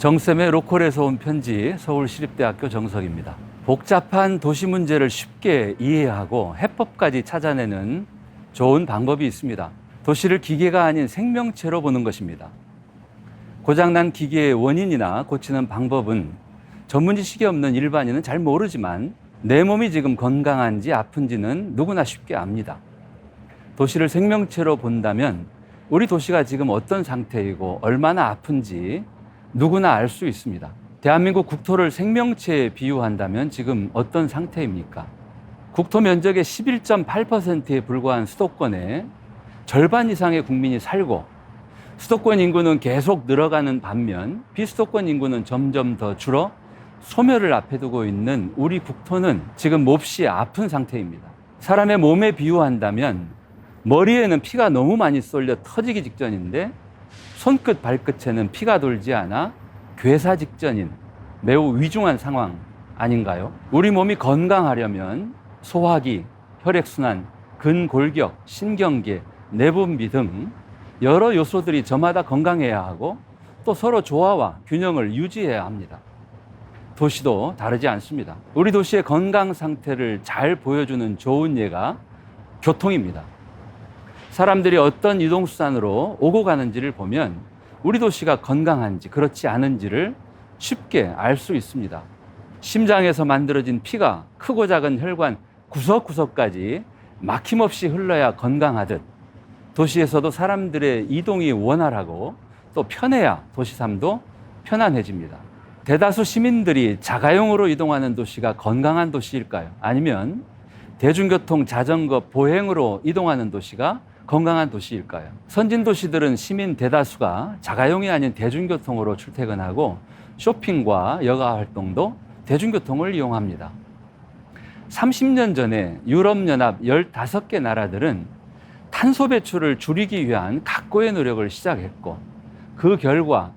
정쌤의 로컬에서 온 편지 서울시립대학교 정석입니다. 복잡한 도시 문제를 쉽게 이해하고 해법까지 찾아내는 좋은 방법이 있습니다. 도시를 기계가 아닌 생명체로 보는 것입니다. 고장난 기계의 원인이나 고치는 방법은 전문 지식이 없는 일반인은 잘 모르지만 내 몸이 지금 건강한지 아픈지는 누구나 쉽게 압니다. 도시를 생명체로 본다면 우리 도시가 지금 어떤 상태이고 얼마나 아픈지 누구나 알 수 있습니다. 대한민국 국토를 생명체에 비유한다면 지금 어떤 상태입니까? 국토 면적의 11.8%에 불과한 수도권에 절반 이상의 국민이 살고 수도권 인구는 계속 늘어가는 반면 비수도권 인구는 점점 더 줄어 소멸을 앞에 두고 있는 우리 국토는 지금 몹시 아픈 상태입니다. 사람의 몸에 비유한다면 머리에는 피가 너무 많이 쏠려 터지기 직전인데 손끝 발끝에는 피가 돌지 않아 괴사 직전인 매우 위중한 상황 아닌가요? 우리 몸이 건강하려면 소화기, 혈액순환, 근골격, 신경계, 내분비 등 여러 요소들이 저마다 건강해야 하고 또 서로 조화와 균형을 유지해야 합니다. 도시도 다르지 않습니다. 우리 도시의 건강 상태를 잘 보여주는 좋은 예가 교통입니다. 사람들이 어떤 이동수단으로 오고 가는지를 보면 우리 도시가 건강한지 그렇지 않은지를 쉽게 알 수 있습니다. 심장에서 만들어진 피가 크고 작은 혈관 구석구석까지 막힘없이 흘러야 건강하듯 도시에서도 사람들의 이동이 원활하고 또 편해야 도시 삶도 편안해집니다. 대다수 시민들이 자가용으로 이동하는 도시가 건강한 도시일까요? 아니면 대중교통, 자전거, 보행으로 이동하는 도시가 건강한 도시일까요? 선진 도시들은 시민 대다수가 자가용이 아닌 대중교통으로 출퇴근하고 쇼핑과 여가 활동도 대중교통을 이용합니다. 30년 전에 유럽연합 15개 나라들은 탄소 배출을 줄이기 위한 각고의 노력을 시작했고 그 결과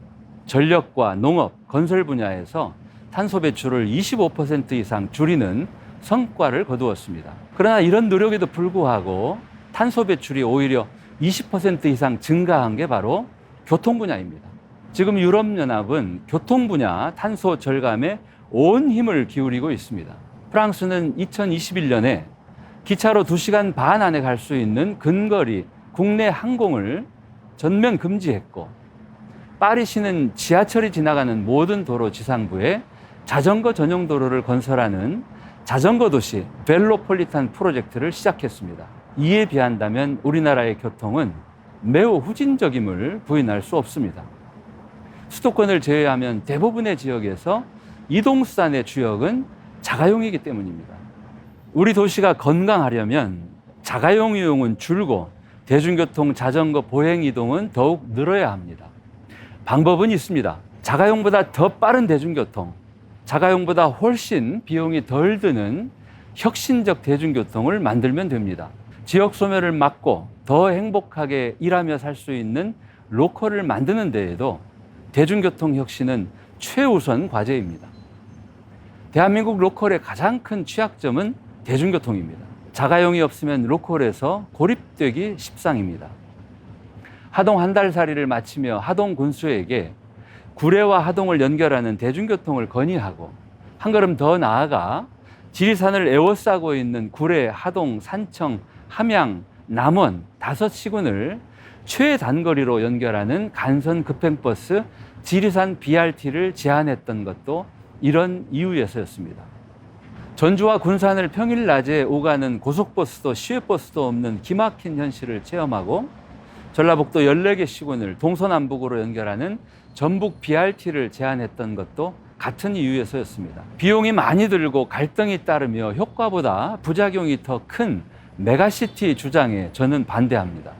전력과 농업, 건설 분야에서 탄소 배출을 25% 이상 줄이는 성과를 거두었습니다. 그러나 이런 노력에도 불구하고 탄소 배출이 오히려 20% 이상 증가한 게 바로 교통 분야입니다. 지금 유럽연합은 교통 분야 탄소 절감에 온 힘을 기울이고 있습니다. 프랑스는 2021년에 기차로 2시간 반 안에 갈 수 있는 근거리 국내 항공을 전면 금지했고 파리시는 지하철이 지나가는 모든 도로 지상부에 자전거 전용 도로를 건설하는 자전거 도시 벨로폴리탄 프로젝트를 시작했습니다. 이에 비한다면 우리나라의 교통은 매우 후진적임을 부인할 수 없습니다. 수도권을 제외하면 대부분의 지역에서 이동수단의 주역은 자가용이기 때문입니다. 우리 도시가 건강하려면 자가용 이용은 줄고 대중교통, 자전거, 보행 이동은 더욱 늘어야 합니다. 방법은 있습니다. 자가용보다 더 빠른 대중교통, 자가용보다 훨씬 비용이 덜 드는 혁신적 대중교통을 만들면 됩니다. 지역 소멸을 막고 더 행복하게 일하며 살 수 있는 로컬을 만드는 데에도 대중교통 혁신은 최우선 과제입니다. 대한민국 로컬의 가장 큰 취약점은 대중교통입니다. 자가용이 없으면 로컬에서 고립되기 십상입니다. 하동 한 달 살이를 마치며 하동 군수에게 구례와 하동을 연결하는 대중교통을 건의하고 한 걸음 더 나아가 지리산을 에워싸고 있는 구례, 하동, 산청, 함양, 남원 다섯 시군을 최단거리로 연결하는 간선 급행버스 지리산 BRT를 제안했던 것도 이런 이유에서였습니다. 전주와 군산을 평일 낮에 오가는 고속버스도 시외버스도 없는 기막힌 현실을 체험하고 전라북도 14개 시군을 동서남북으로 연결하는 전북 BRT를 제안했던 것도 같은 이유에서였습니다. 비용이 많이 들고 갈등이 따르며 효과보다 부작용이 더 큰 메가시티 주장에 저는 반대합니다.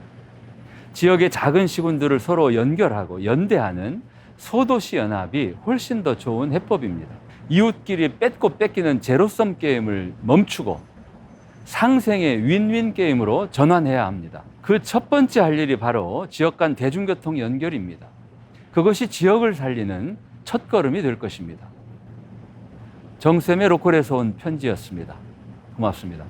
지역의 작은 시군들을 서로 연결하고 연대하는 소도시 연합이 훨씬 더 좋은 해법입니다. 이웃끼리 뺏고 뺏기는 제로섬 게임을 멈추고 상생의 윈윈 게임으로 전환해야 합니다. 그 첫 번째 할 일이 바로 지역 간 대중교통 연결입니다. 그것이 지역을 살리는 첫 걸음이 될 것입니다. 정쌤의 로컬에서 온 편지였습니다. 고맙습니다.